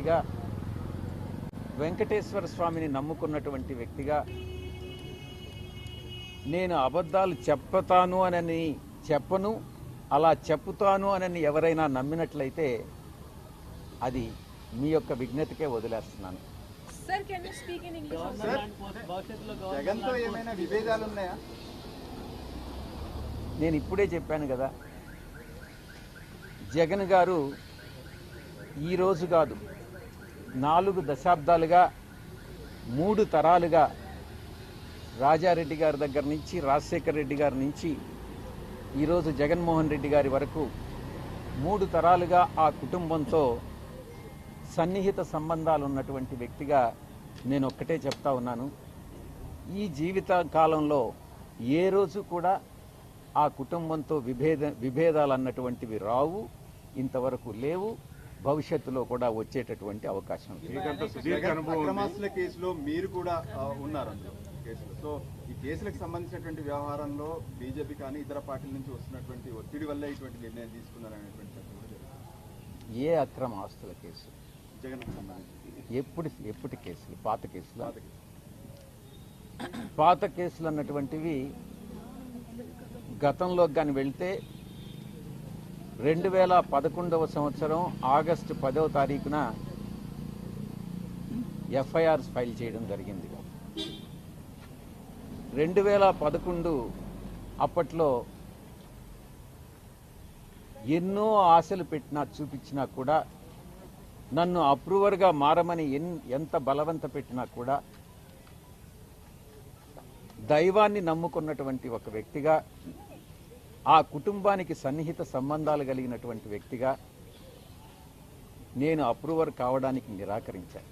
వ్యక్తిగా వెంకటేశ్వర స్వామిని నమ్ముకున్నటువంటి వ్యక్తిగా నేను అబద్ధాలు చెప్పుతాను అనని చెప్పను అలా చెప్పుతాను అనని ఎవరైనా నమ్మినట్లయితే అది మీ యొక్క విజ్ఞతకే వదిలేస్తున్నాను. నేను ఇప్పుడే చెప్పాను కదా జగన్ గారు ఈరోజు కాదు నాలుగు దశాబ్దాలుగా మూడు తరాలుగా రాజారెడ్డి గారి దగ్గర నుంచి రాజశేఖర రెడ్డి గారి నుంచి ఈరోజు జగన్మోహన్ రెడ్డి గారి వరకు మూడు తరాలుగా ఆ కుటుంబంతో సన్నిహిత సంబంధాలు ఉన్నటువంటి వ్యక్తిగా నేను ఒక్కటే చెప్తా ఉన్నాను. ఈ జీవిత కాలంలో ఏ రోజు కూడా ఆ కుటుంబంతో విభేద విభేదాలు అన్నటువంటివి రావు ఇంతవరకు లేవు. భవిష్యత్తులో కూడా వచ్చేటటువంటి అవకాశం. అక్రమాస్తుల కేసులో మీరు కూడా ఉన్నారు సో ఈ కేసులకు సంబంధించినటువంటి వ్యవహారంలో బీజేపీ కానీ ఇతర పార్టీల నుంచి వస్తున్నటువంటి ఒత్తిడి వల్ల ఇటువంటి నిర్ణయం తీసుకున్నారనేటువంటి ఏ అక్రమ ఆస్తుల కేసు? జగన్ ఎప్పుడు ఎప్పటి కేసులు? పాత కేసులు? పాత కేసు. పాత కేసులు అన్నటువంటివి గతంలోకి కానీ వెళ్తే రెండు వేల పదకొండవ సంవత్సరం ఆగస్టు పదవ తారీఖున ఎఫ్ఐఆర్స్ ఫైల్ చేయడం జరిగింది. రెండు వేల పదకొండు అప్పట్లో ఎన్నో ఆశలు పెట్టినా చూపించినా కూడా నన్ను అప్రూవర్గా మారమని ఎంత బలవంత పెట్టినా కూడా దైవాన్ని నమ్ముకున్నటువంటి ఒక వ్యక్తిగా ఆ కుటుంబానికి సన్నిహిత సంబంధాలు కలిగినటువంటి వ్యక్తిగా నేను అప్రూవర్ కావడానికి నిరాకరించాను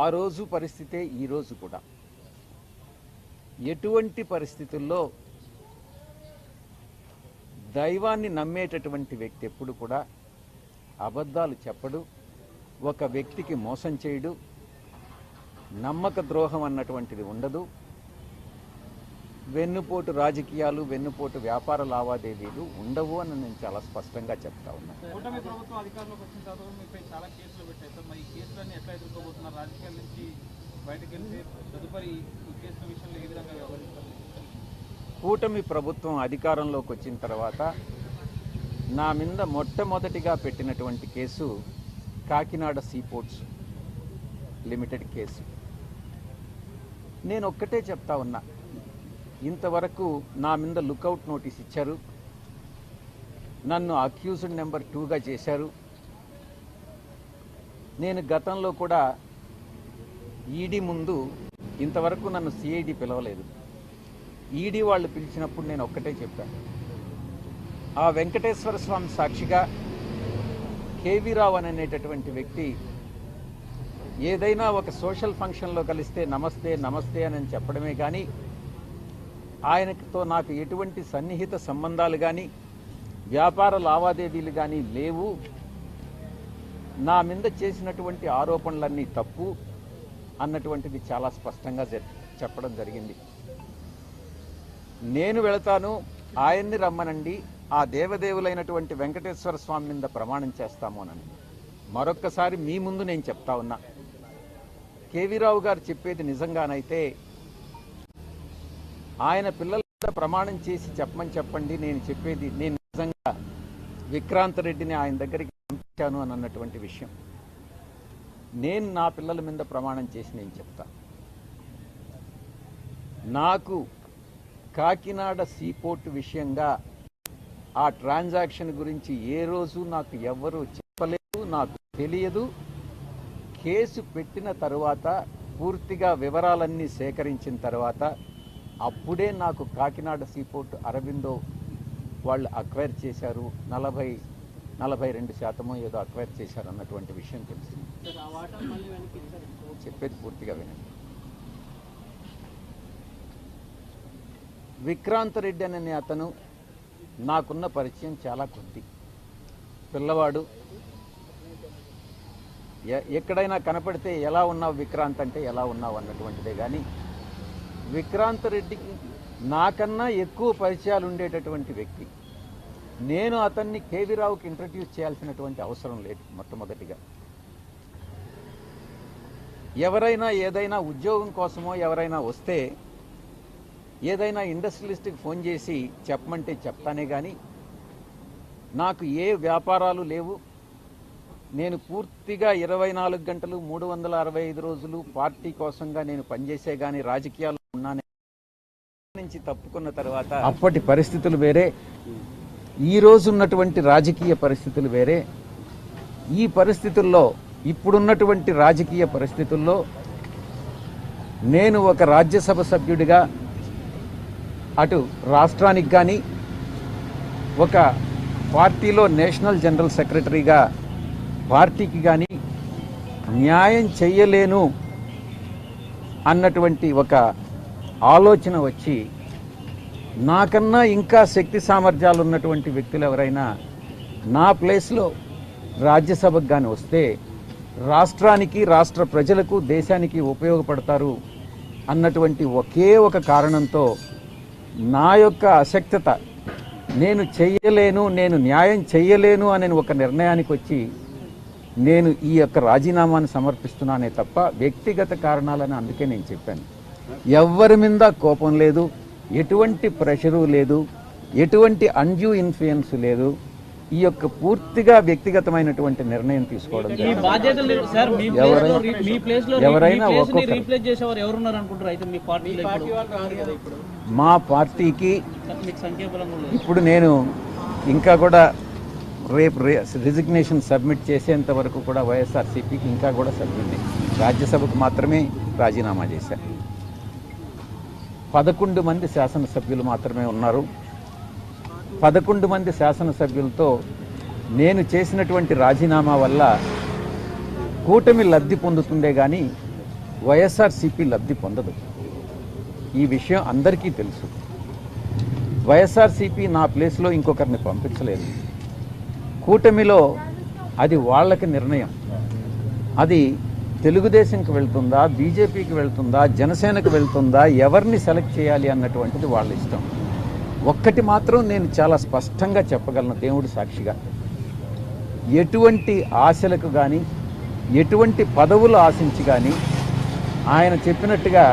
ఆ రోజు పరిస్థితే ఈ రోజు కూడా. ఎటువంటి పరిస్థితుల్లో దైవాన్ని నమ్మేటటువంటి వ్యక్తి ఎప్పుడు కూడా అబద్ధాలు చెప్పడు ఒక వ్యక్తికి మోసం చేయడు నమ్మక ద్రోహం అన్నటువంటిది ఉండదు. వెన్నుపోటు రాజకీయాలు వెన్నుపోటు వ్యాపార లావాదేవీలు ఉండవు అని నేను చాలా స్పష్టంగా చెప్తా వ్యవహరిస్తారు? కూటమి ప్రభుత్వం అధికారంలోకి వచ్చిన తర్వాత నా మీద మొట్టమొదటిగా పెట్టినటువంటి case Kakinada seaports limited case. నేను ఒక్కటే చెప్తా ఉన్నా. ఇంతవరకు నా మీద లుకౌట్ నోటీస్ ఇచ్చారు. నన్ను అక్యూజ్డ్ నెంబర్ టూగా చేశారు. నేను గతంలో కూడా ఈడీ ముందు ఇంతవరకు నన్ను సిఐడి పిలవలేదు. ఈడీ వాళ్ళు పిలిచినప్పుడు నేను ఒక్కటే చెప్పాను. ఆ వెంకటేశ్వర స్వామి సాక్షిగా కేవీ రావు అనేటటువంటి వ్యక్తి ఏదైనా ఒక సోషల్ ఫంక్షన్లో కలిస్తే నమస్తే నమస్తే అని చెప్పడమే కానీ ఆయనతో నాకు ఎటువంటి సన్నిహిత సంబంధాలు కానీ వ్యాపార లావాదేవీలు కానీ లేవు. నా మీద చేసినటువంటి ఆరోపణలన్నీ తప్పు అన్నటువంటిది చాలా స్పష్టంగా చెప్పడం జరిగింది. నేను వెళతాను ఆయన్ని రమ్మనండి ఆ దేవదేవులైనటువంటి వెంకటేశ్వర స్వామి మీద ప్రమాణం చేస్తాము అని మరొక్కసారి మీ ముందు నేను చెప్తా ఉన్నా. కేవీరావు గారు చెప్పేది నిజంగానైతే ఆయన పిల్లల మీద ప్రమాణం చేసి చెప్పమని చెప్పండి నేను చెప్పేది నేను నిజంగా విక్రాంత్ రెడ్డిని ఆయన దగ్గరికి పంపించాను అని అన్నటువంటి విషయం. నేను నా పిల్లల మీద ప్రమాణం చేసి నేను చెప్తా. నాకు కాకినాడ సీపోర్ట్ విషయంగా ఆ ట్రాన్సాక్షన్ గురించి ఏ రోజు నాకు ఎవరు చెప్పలేదు నాకు తెలియదు. కేసు పెట్టిన తరువాత పూర్తిగా వివరాలన్నీ సేకరించిన తర్వాత అప్పుడే నాకు కాకినాడ సీపోర్ట్ అరవిందో వాళ్ళు అక్వైర్ చేశారు. నలభై నలభై రెండు శాతమో ఏదో అక్వైర్ చేశారు అన్నటువంటి విషయం తెలిసింది. చెప్పేది పూర్తిగా వినండి. విక్రాంత్ రెడ్డి అనే అతను నాకున్న పరిచయం చాలా కొద్ది. పిల్లవాడు. ఎక్కడైనా కనపడితే ఎలా ఉన్నావు విక్రాంత్ అంటే ఎలా ఉన్నావు అన్నటువంటిదే కానీ విక్రాంత్ రెడ్డికి నాకన్నా ఎక్కువ పరిచయాలు ఉండేటటువంటి వ్యక్తి. నేను అతన్ని కేవీ రావుకి ఇంట్రడ్యూస్ చేయాల్సినటువంటి అవసరం లేదు మొట్టమొదటిగా. ఎవరైనా ఏదైనా ఉద్యోగం కోసమో ఎవరైనా వస్తే ఏదైనా ఇండస్ట్రియలిస్ట్కి ఫోన్ చేసి చెప్పమంటే చెప్తానే కానీ నాకు ఏ వ్యాపారాలు లేవు. నేను పూర్తిగా ఇరవై నాలుగు గంటలు మూడు వందల అరవై ఐదు రోజులు పార్టీ కోసంగా నేను పనిచేసే కానీ రాజకీయాలు నుంచి తప్పుకున్న తర్వాత అప్పటి పరిస్థితులు వేరే. ఈ రోజు ఉన్నటువంటి రాజకీయ పరిస్థితులు వేరే. ఈ పరిస్థితుల్లో ఇప్పుడున్నటువంటి రాజకీయ పరిస్థితుల్లో నేను ఒక రాజ్యసభ సభ్యుడిగా అటు రాష్ట్రానికి కానీ ఒక పార్టీలో నేషనల్ జనరల్ సెక్రటరీగా పార్టీకి కానీ న్యాయం చెయ్యలేను అన్నటువంటి ఒక ఆలోచన వచ్చి నాకన్నా ఇంకా శక్తి సామర్థ్యాలు ఉన్నటువంటి వ్యక్తులు ఎవరైనా నా ప్లేస్లో రాజ్యసభకు కానీ వస్తే రాష్ట్రానికి రాష్ట్ర ప్రజలకు దేశానికి ఉపయోగపడతారు అన్నటువంటి ఒకే ఒక కారణంతో నా యొక్క అశక్తత నేను చెయ్యలేను నేను న్యాయం చెయ్యలేను అనే ఒక నిర్ణయానికి వచ్చి నేను ఈ యొక్క రాజీనామాను సమర్పిస్తున్నానే తప్ప వ్యక్తిగత కారణాలని అందుకే నేను చెప్పాను. ఎవ్వరి మీద కోపం లేదు ఎటువంటి ప్రెషరు లేదు ఎటువంటి అన్యూ ఇన్ఫ్లుయెన్స్ లేదు. ఈ యొక్క పూర్తిగా వ్యక్తిగతమైనటువంటి నిర్ణయం తీసుకోవడం ఎవరైనా- మీ ప్లేస్లో ఎవరైనా మీ ప్లేస్ని ఒక్కొక్కరు. రీప్లేస్ చేసేవారు ఎవరున్నారు అనుకుంటారు అయితే మీ పార్టీలో ఇప్పుడు? మా పార్టీకి ఇప్పుడు నేను ఇంకా కూడా రేపు రిజిగ్నేషన్ సబ్మిట్ చేసేంత వరకు కూడా వైఎస్ఆర్సీపీకి ఇంకా కూడా సభ్యుడిని రాజ్యసభకు మాత్రమే రాజీనామా చేశాను పదకొండు మంది శాసనసభ్యులు మాత్రమే ఉన్నారు. పదకొండు మంది శాసనసభ్యులతో నేను చేసినటువంటి రాజీనామా వల్ల కూటమి లబ్ధి పొందుతుందే కానీ వైఎస్ఆర్సీపీ లబ్ధి పొందదు. ఈ విషయం అందరికీ తెలుసు. వైఎస్ఆర్సీపీ నా ప్లేస్లో ఇంకొకరిని పంపించలేదు. కూటమిలో అది వాళ్ళకి నిర్ణయం. అది తెలుగుదేశంకి వెళ్తుందా బీజేపీకి వెళ్తుందా జనసేనకు వెళ్తుందా ఎవరిని సెలెక్ట్ చేయాలి అన్నటువంటిది వాళ్ళ ఇష్టం. ఒక్కటి మాత్రం నేను చాలా స్పష్టంగా చెప్పగలను దేవుడు సాక్షిగా. ఎటువంటి ఆశలకు కానీ ఎటువంటి పదవులు ఆశించి కానీ ఆయన చెప్పినట్టుగా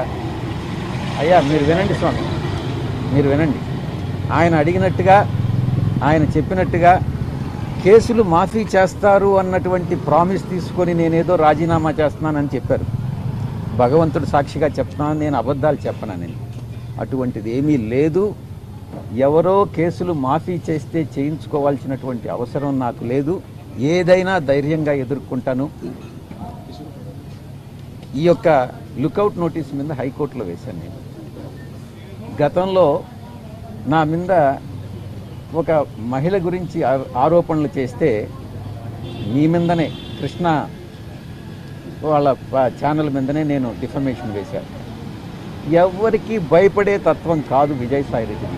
అయ్యా మీరు వినండి స్వామి మీరు వినండి. ఆయన అడిగినట్టుగా ఆయన చెప్పినట్టుగా కేసులు మాఫీ చేస్తారు అన్నటువంటి ప్రామిస్ తీసుకొని నేనేదో రాజీనామా చేస్తున్నానని చెప్పారు. భగవంతుడు సాక్షిగా చెప్తున్నాను నేను అబద్ధాలు చెప్పనని అటువంటిది ఏమీ లేదు. ఎవరో కేసులు మాఫీ చేస్తే చేయించుకోవాల్సినటువంటి అవసరం నాకు లేదు. ఏదైనా ధైర్యంగా ఎదుర్కొంటాను. ఈ యొక్క లుకౌట్ నోటీస్ మీద హైకోర్టులో వేశాను నేను. గతంలో నా మీద ఒక మహిళ గురించి ఆరోపణలు చేస్తే మీ మీదనే కృష్ణ వాళ్ళ ఛానల్ మీదనే నేను డిఫర్మేషన్ వేశాను. ఎవరికి భయపడే తత్వం కాదు విజయసాయి రెడ్డిది.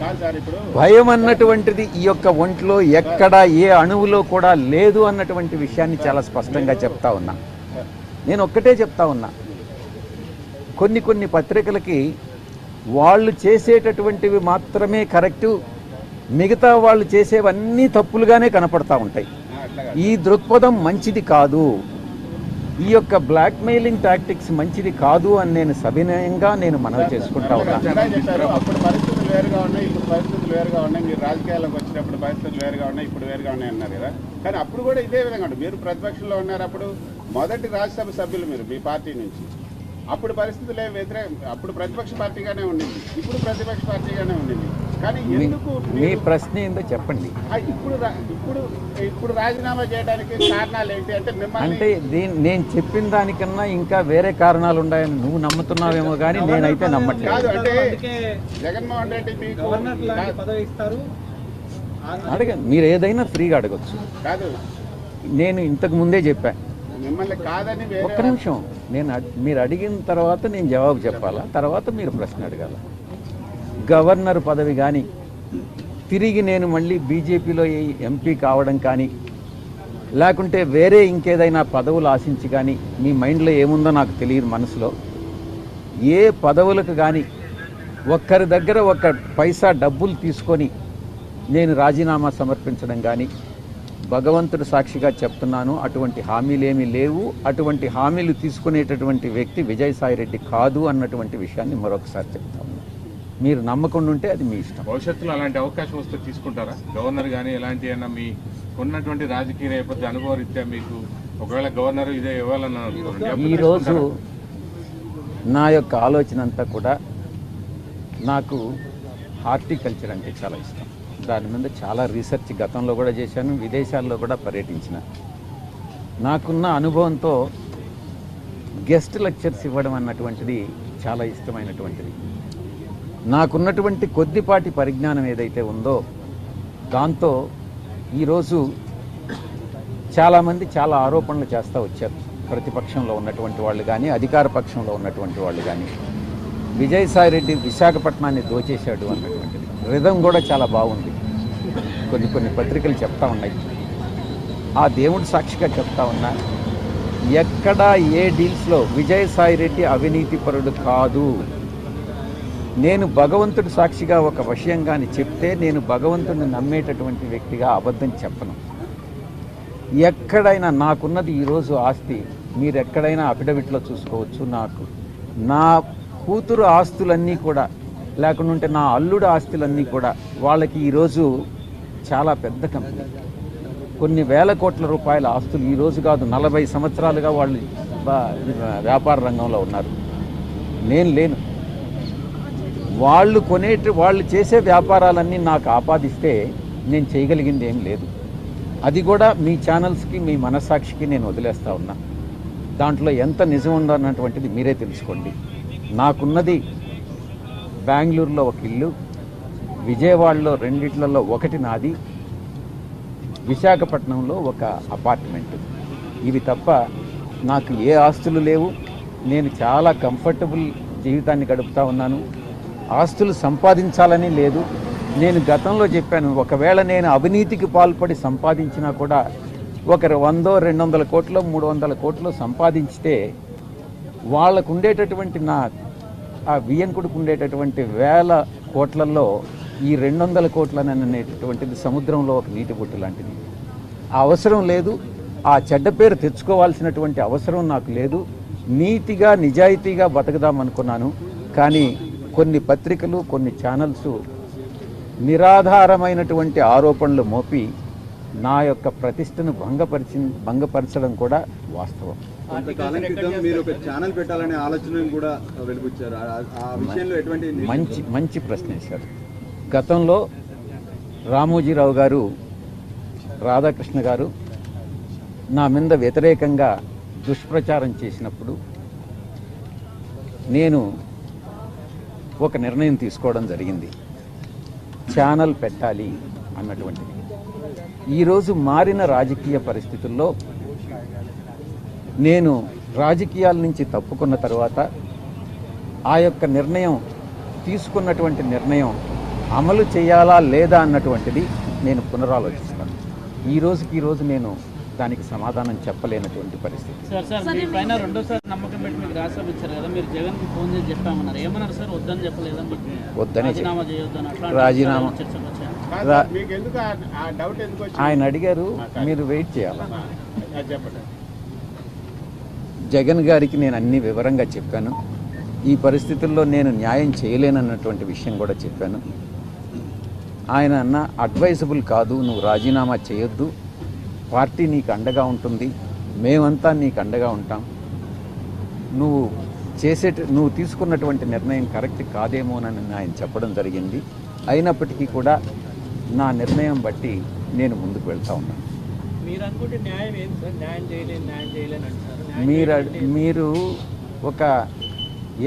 కాదు సార్ ఇప్పుడు భయం అన్నటువంటిది ఈ యొక్క ఒంట్లో ఎక్కడ ఏ అణువులో కూడా లేదు అన్నటువంటి విషయాన్ని చాలా స్పష్టంగా చెప్తా ఉన్నా. నేను ఒక్కటే చెప్తా ఉన్నా. కొన్ని కొన్ని పత్రికలకి వాళ్ళు చేసేటటువంటివి మాత్రమే కరెక్టు మిగతా వాళ్ళు చేసేవన్నీ తప్పులుగానే కనపడతా ఉంటాయి. ఈ దృక్పథం మంచిది కాదు. ఈ యొక్క బ్లాక్మెయిలింగ్ టాక్టిక్స్ మంచిది కాదు అని నేను సవినయంగా నేను మనవి చేసుకుంటా ఉన్నా. అప్పుడు పరిస్థితులు వేరుగా ఉన్నాయి ఇప్పుడు పరిస్థితులు వేరుగా ఉన్నాయి మీరు వచ్చినప్పుడు పరిస్థితులు వేరుగా ఉన్నాయి ఇప్పుడు వేరుగా ఉన్నాయి అన్నారు కదా. కానీ అప్పుడు కూడా ఇదే విధంగా మీరు ప్రతిపక్షంలో ఉన్నారు అప్పుడు మొదటి రాజ్యసభ సభ్యులు మీరు మీ పార్టీ నుంచి. అప్పుడు పరిస్థితులు ఏం వ్యతిరేకం అప్పుడు ప్రతిపక్ష పార్టీగానే ఉండింది. ఇప్పుడు ప్రతిపక్ష పార్టీగానే ఉండింది. మీ- ఎందుకు మీ మీరు- ప్రశ్న ఏందో చెప్పండి. ఆ, ఇప్పుడు రా- ఇప్పుడు ఇప్పుడు రాజీనామా చేయడానికి కారణాలు ఏంటి అంటే మిమ్మల్ని అంటే దీని నేను చెప్పిన దానికన్నా ఇంకా వేరే కారణాలు ఉన్నాయని నువ్వు నమ్ముతున్నావేమో కానీ నేనైతే కాదు నమ్మట్లేదు. అంటే అందుకే జగన్మోహన్ రెడ్డి మీకు గవర్నర్ లాంటి పదవి ఇస్తారు. అడగ మీరు ఏదైనా ఫ్రీగా అడగచ్చు. కాదు. నేను ఇంతకు ముందే చెప్పా. మిమ్మల్ని కాదని ఒక్క నిమిషం. నేను మీరు అడిగిన తర్వాత నేను జవాబు చెప్పాలా? తర్వాత మీరు ప్రశ్న అడగాల? గవర్నర్ పదవి కానీ తిరిగి నేను మళ్ళీ బీజేపీలో ఎంపీ కావడం కానీ లేకుంటే వేరే ఇంకేదైనా పదవులు ఆశించి కానీ మీ మైండ్లో ఏముందో నాకు తెలియదు మనసులో. ఏ పదవులకు కానీ ఒక్కరి దగ్గర ఒక పైసా డబ్బులు తీసుకొని నేను రాజీనామా సమర్పించడం కానీ భగవంతుడు సాక్షిగా చెప్తున్నాను అటువంటి హామీలేమీ లేవు. అటువంటి హామీలు తీసుకునేటటువంటి వ్యక్తి విజయసాయిరెడ్డి కాదు అన్నటువంటి విషయాన్ని మరొకసారి చెప్తాను మీరు నమ్మకుండా ఉంటే అది మీ ఇష్టం. భవిష్యత్తులో అలాంటి అవకాశం వస్తే తీసుకుంటారా? గవర్నర్ కానీ ఎలాంటి అయినా మీ ఉన్నటువంటి రాజకీయ నేపథ్య అనుభవ రీత్యా మీకు ఒకవేళ గవర్నర్ ఇదే ఇవ్వాలని అనుకోండి. అప్పుడు ఈరోజు? నా యొక్క ఆలోచన అంతా కూడా నాకు హార్టికల్చర్ అంటే చాలా ఇష్టం. దాని మీద చాలా రీసెర్చ్ గతంలో కూడా చేశాను విదేశాల్లో కూడా పర్యటించిన. నాకున్న అనుభవంతో గెస్ట్ లెక్చర్స్ ఇవ్వడం అన్నటువంటిది చాలా ఇష్టమైనటువంటిది. నాకున్నటువంటి కొద్దిపాటి పరిజ్ఞానం ఏదైతే ఉందో దాంతో ఈరోజు చాలామంది చాలా ఆరోపణలు చేస్తూ వచ్చారు. ప్రతిపక్షంలో ఉన్నటువంటి వాళ్ళు కానీ అధికార పక్షంలో ఉన్నటువంటి వాళ్ళు కానీ విజయసాయిరెడ్డి విశాఖపట్నాన్ని దోచేశాడు అన్నటువంటిది. రిధం కూడా చాలా బాగుంది. కొన్ని కొన్ని పత్రికలు చెప్తా ఉన్నాయి. ఆ దేవుడి సాక్షిగా చెప్తా ఉన్నా ఎక్కడా ఏ డీల్స్లో విజయసాయిరెడ్డి అవినీతిపరుడు కాదు. నేను భగవంతుడు సాక్షిగా ఒక విషయం కానీ చెప్తే నేను భగవంతుడిని నమ్మేటటువంటి వ్యక్తిగా అబద్ధం చెప్పను. ఎక్కడైనా నాకున్నది ఈరోజు ఆస్తి మీరు ఎక్కడైనా అఫిడవిట్లో చూసుకోవచ్చు నాకు. నా కూతురు ఆస్తులన్నీ కూడా లేకుండా ఉంటే నా అల్లుడు ఆస్తులన్నీ కూడా వాళ్ళకి ఈరోజు చాలా పెద్ద కంపెనీ. కొన్ని వేల కోట్ల రూపాయల ఆస్తులు ఈ రోజు కాదు నలభై సంవత్సరాలుగా వాళ్ళు వ్యాపార రంగంలో ఉన్నారు. నేను లేను. వాళ్ళు కొనే వాళ్ళు చేసే వ్యాపారాలన్నీ నాకు ఆపాదిస్తే నేను చేయగలిగింది ఏం లేదు. అది కూడా మీ ఛానల్స్కి మీ మనస్సాక్షికి నేను వదిలేస్తా ఉన్నా. దాంట్లో ఎంత నిజం ఉందన్నటువంటిది మీరే తెలుసుకోండి. నాకున్నది బెంగళూరులో ఒక ఇల్లు విజయవాడలో రెండిట్లలో ఒకటి నాది విశాఖపట్నంలో ఒక అపార్ట్మెంట్. ఇవి తప్ప నాకు ఏ ఆస్తులు లేవు. నేను చాలా కంఫర్టబుల్ జీవితాన్ని గడుపుతా ఉన్నాను. ఆస్తులు సంపాదించాలని లేదు. నేను గతంలో చెప్పాను ఒకవేళ నేను అవినీతికి పాల్పడి సంపాదించినా కూడా ఒకరు వందో రెండు వందల కోట్లు మూడు వందల కోట్లు సంపాదించితే వాళ్ళకు ఉండేటటువంటి నా ఆ వియంకుడికి ఉండేటటువంటి వేల కోట్లలో ఈ రెండు వందల కోట్లని అనేటటువంటిది సముద్రంలో ఒక నీటి బొట్టు లాంటిది. ఆ అవసరం లేదు. ఆ చెడ్డ పేరు తెచ్చుకోవాల్సినటువంటి అవసరం నాకు లేదు. నీతిగా నిజాయితీగా బతకదాం అనుకున్నాను కానీ కొన్ని పత్రికలు కొన్ని ఛానల్స్ నిరాధారమైనటువంటి ఆరోపణలు మోపి నా యొక్క ప్రతిష్టను భంగపరిచి భంగపరచడం కూడా వాస్తవం. మీరు ఒక ఛానల్ పెట్టాలనే ఆలోచనను కూడా వెలిబుచ్చారు ఆ- ఆ విషయంలో ఎటువంటి మంచి మంచి ప్రశ్న వేశారు. గతంలో రామోజీరావు గారు రాధాకృష్ణ గారు నా మీద వ్యతిరేకంగా దుష్ప్రచారం చేసినప్పుడు నేను ఒక నిర్ణయం తీసుకోవడం జరిగింది. ఛానల్ పెట్టాలి అన్నటువంటిది ఈరోజు మారిన రాజకీయ పరిస్థితుల్లో నేను రాజకీయాల నుంచి తప్పుకున్న తర్వాత ఆ యొక్క నిర్ణయం తీసుకున్నటువంటి నిర్ణయం అమలు చేయాలా లేదా అన్నటువంటిది నేను పునరాలోచిస్తాను. ఈ రోజుకి ఈరోజు నేను దానికి సమాధానం చెప్పలేనటువంటి పరిస్థితి. సార్ సార్ మీ పైన రెండోసారి నమ్మకం పెట్టి మీకు రాజ్యసభ ఇచ్చారు కదా మీరు జగన్కి ఫోన్ చేసి చెప్పామన్నారు. ఏమన్నారు సార్? వద్దని. రాజీనామా ఆయన అడిగారు మీరు వెయిట్ చేయాలి? జగన్ గారికి నేను అన్ని వివరంగా చెప్పాను. ఈ పరిస్థితుల్లో నేను న్యాయం చేయలేనన్నటువంటి విషయం కూడా చెప్పాను. ఆయన అన్న అడ్వైజబుల్ కాదు నువ్వు రాజీనామా చేయొద్దు. పార్టీ నీకు అండగా ఉంటుంది మేమంతా నీకు అండగా ఉంటాం. నువ్వు చేసే నువ్వు తీసుకున్నటువంటి నిర్ణయం కరెక్ట్ కాదేమోనని ఆయన చెప్పడం జరిగింది. అయినప్పటికీ కూడా నా నిర్ణయం బట్టి నేను ముందుకు వెళ్తా ఉన్నాను మీరు మీరు ఒక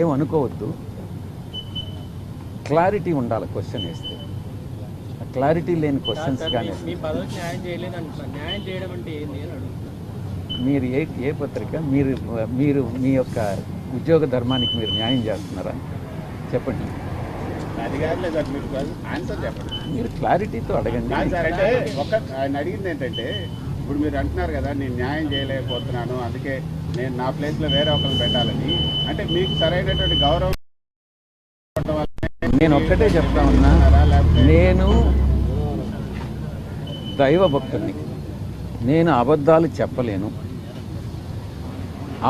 ఏమనుకోవద్దు క్లారిటీ ఉండాలి క్వశ్చన్ వేస్తే. క్లారిటీ లేని క్వశ్చన్స్ కానీ మీ పదవికి న్యాయం చేయలేని అంటున్నారు న్యాయం చేయడం అంటే ఏంది అని అడుగుతున్నారు మీరు ఏ ఏ పత్రిక? మీరు మీరు మీ యొక్క ఉద్యోగ ధర్మానికి మీరు న్యాయం చేస్తున్నారా? చెప్పండి. మీరు ఆన్సర్ చెప్పండి. మీరు క్లారిటీతో అడగండి. కాదు సార్ అంటే ఒక ఆయన అడిగింది ఏంటంటే ఇప్పుడు మీరు అంటున్నారు కదా నేను న్యాయం చేయలేకపోతున్నాను అందుకే నేను నా ప్లేస్లో వేరే ఒకరిని పెట్టాలని. అంటే మీకు సరైనటువంటి గౌరవం నేను ఒక్కటే చెప్తా ఉన్నా నేను దైవ భక్తుడిని నేను అబద్ధాలు చెప్పలేను.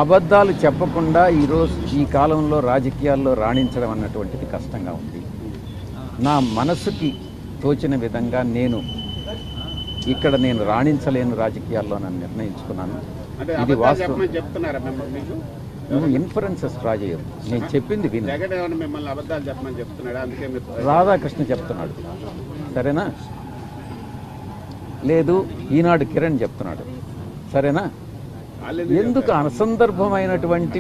అబద్ధాలు చెప్పకుండా ఈరోజు ఈ కాలంలో రాజకీయాల్లో రాణించడం అన్నటువంటిది కష్టంగా ఉంది. నా మనసుకి తోచిన విధంగా నేను ఇక్కడ నేను రాణించలేను రాజకీయాల్లో నన్ను నిర్ణయించుకున్నాను. ఇది వాస్తవం. నువ్వు ఇన్ఫరెన్సెస్ డ్రా చేయవు నేను చెప్పింది విను. జగన్ ఏమైనా మిమ్మల్ని అబద్ధాలు చెప్పమని చెప్తున్నాడా? అందుకే మీరు రాధాకృష్ణ చెప్తున్నాడు. సరేనా? లేదు ఈనాడు కిరణ్ చెప్తున్నాడు. సరేనా? ఎందుకు అసందర్భమైనటువంటి.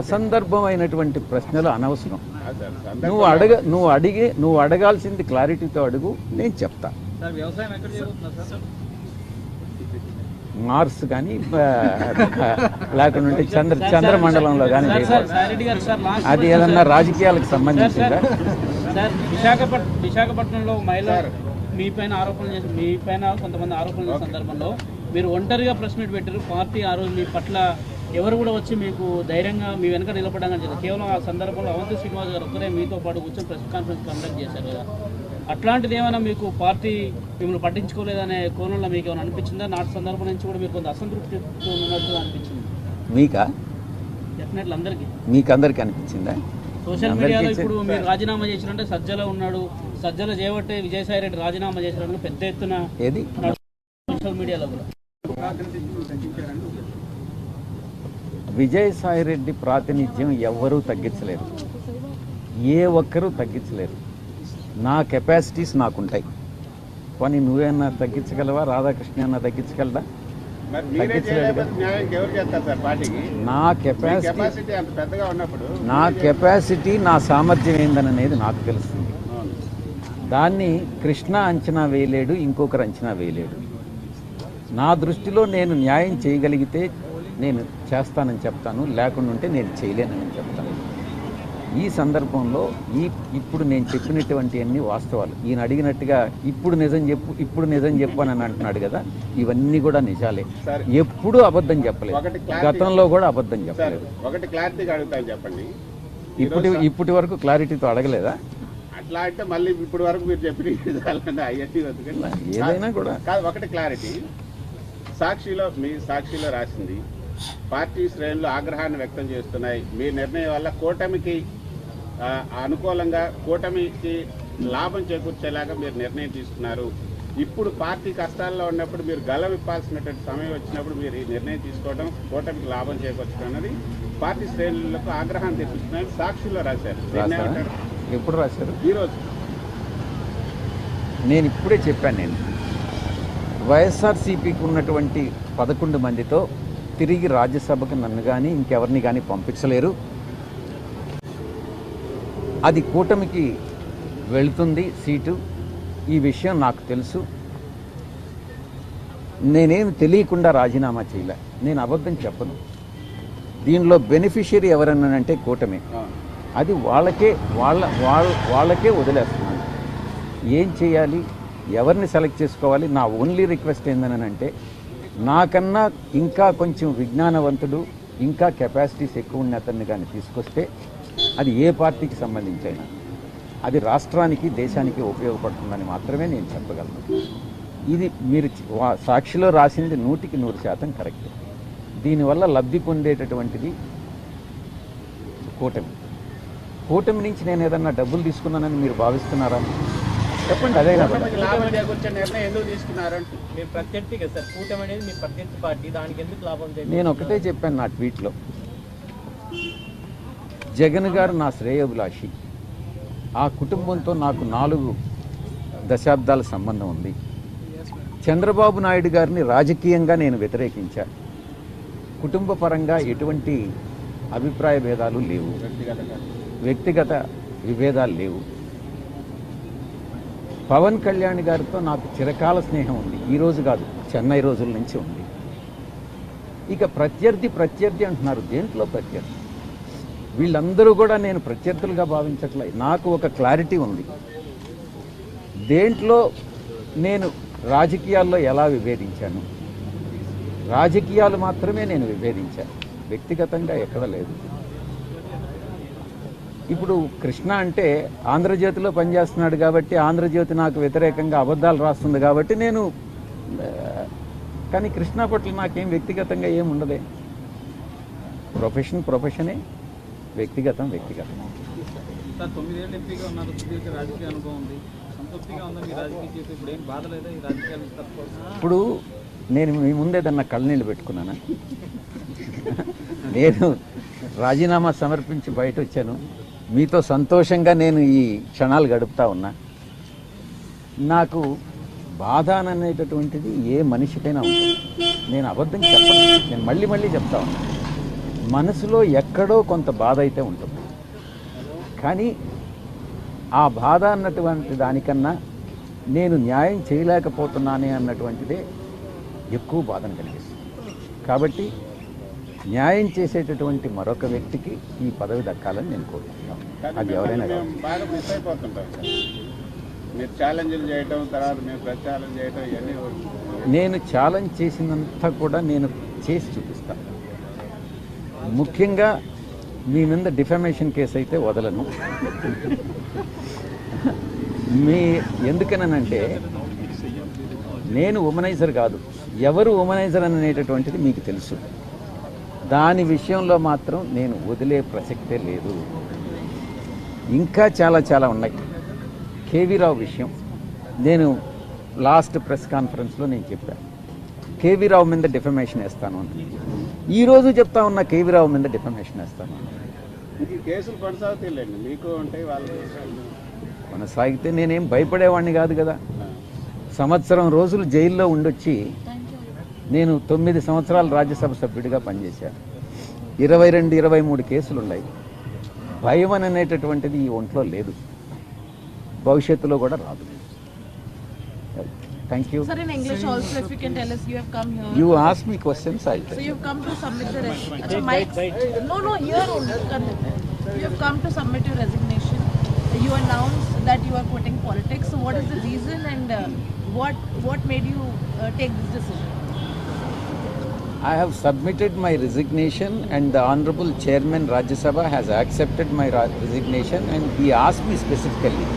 అసందర్భమైనటువంటి ప్రశ్నలు అనవసరం. నువ్వు అడగ నువ్వు అడిగే నువ్వు అడగాల్సింది క్లారిటీతో అడుగు నేను చెప్తా. మార్స్ కానీ లేకుండా చంద్ర చంద్రమండలంలో కానీ అది ఏదన్నా రాజకీయాలకు సార్ సార్ సంబంధించిందా? సార్ విశాఖపట్ విశాఖపట్నంలో మహిళ మీ పైన ఆరోపణలు చేసి మీ పైన కొంతమంది ఆరోపణలు చేసిన సందర్భంలో మీరు ఒంటరిగా ప్రెస్ మీట్ పెట్టారు. పార్టీ ఆ రోజు మీ పట్ల ఎవరు కూడా వచ్చి మీకు ధైర్యంగా మీ వెనక నిలబడడం జరిగింది కేవలం ఆ సందర్భంలో అవంతి శ్రీనివాస్ గారు ఒక్కరే మీతో పాటు కూర్చొని ప్రెస్ కాన్ఫరెన్స్ కండక్ట్ చేశారు కదా. అట్లాంటిది ఏమైనా మీకు పార్టీ మిమ్మల్ని పట్టించుకోలేదనే కోణంలో మీకు ఏమైనా అనిపించిందా? నాటి సందర్భం నుంచి కూడా మీకు కొంత అసంతృప్తితో ఉన్నట్టు అనిపించింది. మీకా? డెఫినెట్లీ అందరికీ. మీకందరికి అనిపించిందా? సోషల్ అందరికీ మీడియాలో ఇప్పుడు మీరు రాజీనామా చేసినంటే సజ్జల ఉన్నాడు. సజ్జల చేయబట్టే విజయసాయి రెడ్డి రాజీనామా చేసినట్టు పెద్ద ఎత్తున ఏది? సోషల్ మీడియాలో కూడా. విజయసాయిరెడ్డి ప్రాతినిధ్యం ఎవ్వరూ తగ్గించలేరు. ఏ ఒక్కరూ తగ్గించలేరు. నా కెపాసిటీస్ నాకుంటాయి. కానీ నువ్వేమన్నా తగ్గించగలవా? రాధాకృష్ణ అన్న తగ్గించగలరా నా కెపాసిటీ నా కెపాసిటీ నా సామర్థ్యం ఏందనేది నాకు తెలుస్తుంది. దాన్ని కృష్ణ అంచనా వేయలేడు ఇంకొకరు అంచనా వేయలేడు. నా దృష్టిలో నేను న్యాయం చేయగలిగితే నేను చేస్తానని చెప్తాను లేకుండా ఉంటే నేను చేయలేనని చెప్తాను. ఈ సందర్భంలో ఈ ఇప్పుడు నేను చెప్పినటువంటి అన్ని వాస్తవాలు. ఈయన అడిగినట్టుగా ఇప్పుడు నిజం చెప్పు ఇప్పుడు నిజం చెప్పు అని అంటున్నాడు కదా ఇవన్నీ కూడా నిజాలే. ఎప్పుడూ అబద్ధం చెప్పలేదు. గతంలో కూడా అబద్ధం చెప్పలేదు. ఒకటి క్లారిటీగా అడుగుతాను చెప్పండి. ఇప్పటి ఇప్పటి వరకు క్లారిటీతో అడగలేదా? అట్లా అంటే మళ్ళీ ఇప్పుడు వరకు మీరు చెప్పిన. ఏదైనా కూడా. కాదు ఒకటి క్లారిటీ సాక్షిలో మీ సాక్షిలో రాసింది పార్టీ శ్రేణులు ఆగ్రహాన్ని వ్యక్తం చేస్తున్నాయి. మీ నిర్ణయం వల్ల కూటమికి అనుకూలంగా కూటమికి లాభం చేకూర్చేలాగా మీరు నిర్ణయం తీసుకున్నారు. ఇప్పుడు పార్టీ కష్టాల్లో ఉన్నప్పుడు మీరు గల విప్పాల్సినటువంటి సమయం వచ్చినప్పుడు మీరు ఈ నిర్ణయం తీసుకోవడం కూటమికి లాభం చేకూర్చడం అనేది పార్టీ శ్రేణులకు ఆగ్రహాన్ని తెప్పిస్తున్నాయని సాక్షిలో రాశారు? ఎప్పుడు రాశారు? ఈరోజు నేను ఇప్పుడే చెప్పాను నేను. వైఎస్ఆర్సీపీకి ఉన్నటువంటి పదకొండు మందితో తిరిగి రాజ్యసభకు నన్ను కానీ ఇంకెవరిని కానీ పంపించలేరు. అది కూటమికి వెళుతుంది సీటు. ఈ విషయం నాకు తెలుసు. నేనేం తెలియకుండా రాజీనామా చేయలే. నేను అబద్ధం చెప్పను. దీనిలో బెనిఫిషియరీ ఎవరన్నానంటే కూటమి. అది వాళ్ళకే వాళ్ళ వాళ్ళ వాళ్ళకే వదిలేస్తున్నాను. ఏం చేయాలి? ఎవరిని సెలెక్ట్ చేసుకోవాలి? నా ఓన్లీ రిక్వెస్ట్ ఏందనంటే నాకన్నా ఇంకా కొంచెం విజ్ఞానవంతుడు ఇంకా కెపాసిటీస్ ఎక్కువ ఉన్న అతన్ని కానీ తీసుకొస్తే అది ఏ పార్టీకి సంబంధించైనా అది రాష్ట్రానికి దేశానికి ఉపయోగపడుతుందని మాత్రమే నేను చెప్పగలను. ఇది మీరు వా- సాక్షిలో రాసింది నూటికి నూరు శాతం కరెక్ట్. దీనివల్ల లబ్ధి పొందేటటువంటిది కూటమి. కూటమి నుంచి నేను ఏదన్నా డబ్బులు తీసుకున్నానని మీరు భావిస్తున్నారా? చెప్పండి. కూటమికి లాభం చేకూర్చే నిర్ణయం ఎందుకు తీసుకున్నారంటే మీరు ప్రత్యర్థి కదా సార్. కూటమి అనేది మీ ప్రత్యర్థి పార్టీ. దానికి ఎందుకు లాభం? నేను ఒకటే చెప్పాను నా ట్వీట్లో. జగన్ గారు నా శ్రేయోభిలాషి. ఆ కుటుంబంతో నాకు నాలుగు దశాబ్దాల సంబంధం ఉంది. చంద్రబాబు నాయుడు గారిని రాజకీయంగా నేను వ్యతిరేకించా. కుటుంబ పరంగా ఎటువంటి అభిప్రాయ భేదాలు లేవు. వ్యక్తిగత విభేదాలు లేవు. పవన్ కళ్యాణ్ గారితో నాకు చిరకాల స్నేహం ఉంది. ఈ రోజు కాదు చెన్నై రోజుల నుంచి ఉంది. ఇక ప్రత్యర్థి ప్రత్యర్థి అంటున్నారు. దేంట్లో ప్రత్యర్థి? వీళ్ళందరూ కూడా నేను ప్రత్యర్థులుగా భావించట్లే. నాకు ఒక క్లారిటీ ఉంది. దేంట్లో నేను రాజకీయాల్లో ఎలా విభేదించాను? రాజకీయాలు మాత్రమే నేను విభేదించాను. వ్యక్తిగతంగా ఎక్కడ లేదు. ఇప్పుడు కృష్ణ అంటే ఆంధ్రజ్యోతిలో పనిచేస్తున్నాడు కాబట్టి ఆంధ్రజ్యోతి నాకు వ్యతిరేకంగా అబద్ధాలు రాస్తుంది కాబట్టి నేను కానీ కృష్ణ పట్ల నాకేం వ్యక్తిగతంగా ఏం ఉండదే. ప్రొఫెషన్ ప్రొఫెషనే వ్యక్తిగతం వ్యక్తిగతం. ఇప్పుడు నేను మీ ముందేదన్నా కళ్ళనీళ్ళు పెట్టుకున్నానా? నేను రాజీనామా సమర్పించి బయట వచ్చాను మీతో సంతోషంగా నేను ఈ క్షణాలు గడుపుతా ఉన్నా. నాకు బాధ అనేటటువంటిది ఏ మనిషికైనా ఉంటుంది నేను అబద్ధం చెప్పను. నేను మళ్ళీ మళ్ళీ చెప్తా ఉన్నా. మనసులో ఎక్కడో కొంత బాధ అయితే ఉంటుంది. కానీ ఆ బాధ అన్నటువంటి దానికన్నా నేను న్యాయం చేయలేకపోతున్నానే అన్నటువంటిదే ఎక్కువ బాధను కలిగిస్తుంది. కాబట్టి న్యాయం చేసేటటువంటి మరొక వ్యక్తికి ఈ పదవి దక్కాలని నేను కోరుకుంటాను అది ఎవరైనా బాగా మిస్ అయిపోతుంటాం. మీరు ఛాలెంజ్లు చేయటం తర్వాత ప్రచారం చేయటం ఇవన్నీ నేను ఛాలెంజ్ చేసినంతా కూడా నేను చేసి చూపిస్తాను ముఖ్యంగా మీ మీద డిఫమేషన్ కేసు అయితే వదలను. మీ ఎందుకనంటే నేను ఉమనైజర్ కాదు. ఎవరు ఉమనైజర్ అనేటటువంటిది మీకు తెలుసు. దాని విషయంలో మాత్రం నేను వదిలే ప్రసక్తే లేదు. ఇంకా చాలా చాలా ఉన్నాయి. కేవీ రావు విషయం. నేను లాస్ట్ ప్రెస్ కాన్ఫరెన్స్లో నేను చెప్పాను కేవీ రావు మీద డిఫమేషన్ వేస్తాను అని ఈరోజు చెప్తా ఉన్న కేవీ రావు మీద డిఫమేషన్ వేస్తాను అని. ఈ కేసులు కొనసాగుతాయిలేండి మీకు ఉంటాయి వాళ్ళు కొనసాగితే నేనేం భయపడేవాడిని కాదు కదా. సంవత్సరం రోజులు జైల్లో ఉండొచ్చి నేను తొమ్మిది సంవత్సరాలు రాజ్యసభ సభ్యుడిగా పనిచేశాను. ఇరవై రెండు ఇరవై మూడు కేసులు ఉన్నాయి భయం అనేటటువంటిది ఈ ఒంట్లో లేదు. భవిష్యత్తులో కూడా రాదు. Thank you you ask me questions what what made you uh, take this decision? I have submitted my resignation and the Honorable Chairman Rajya Sabha has accepted my resignation and he asked me specifically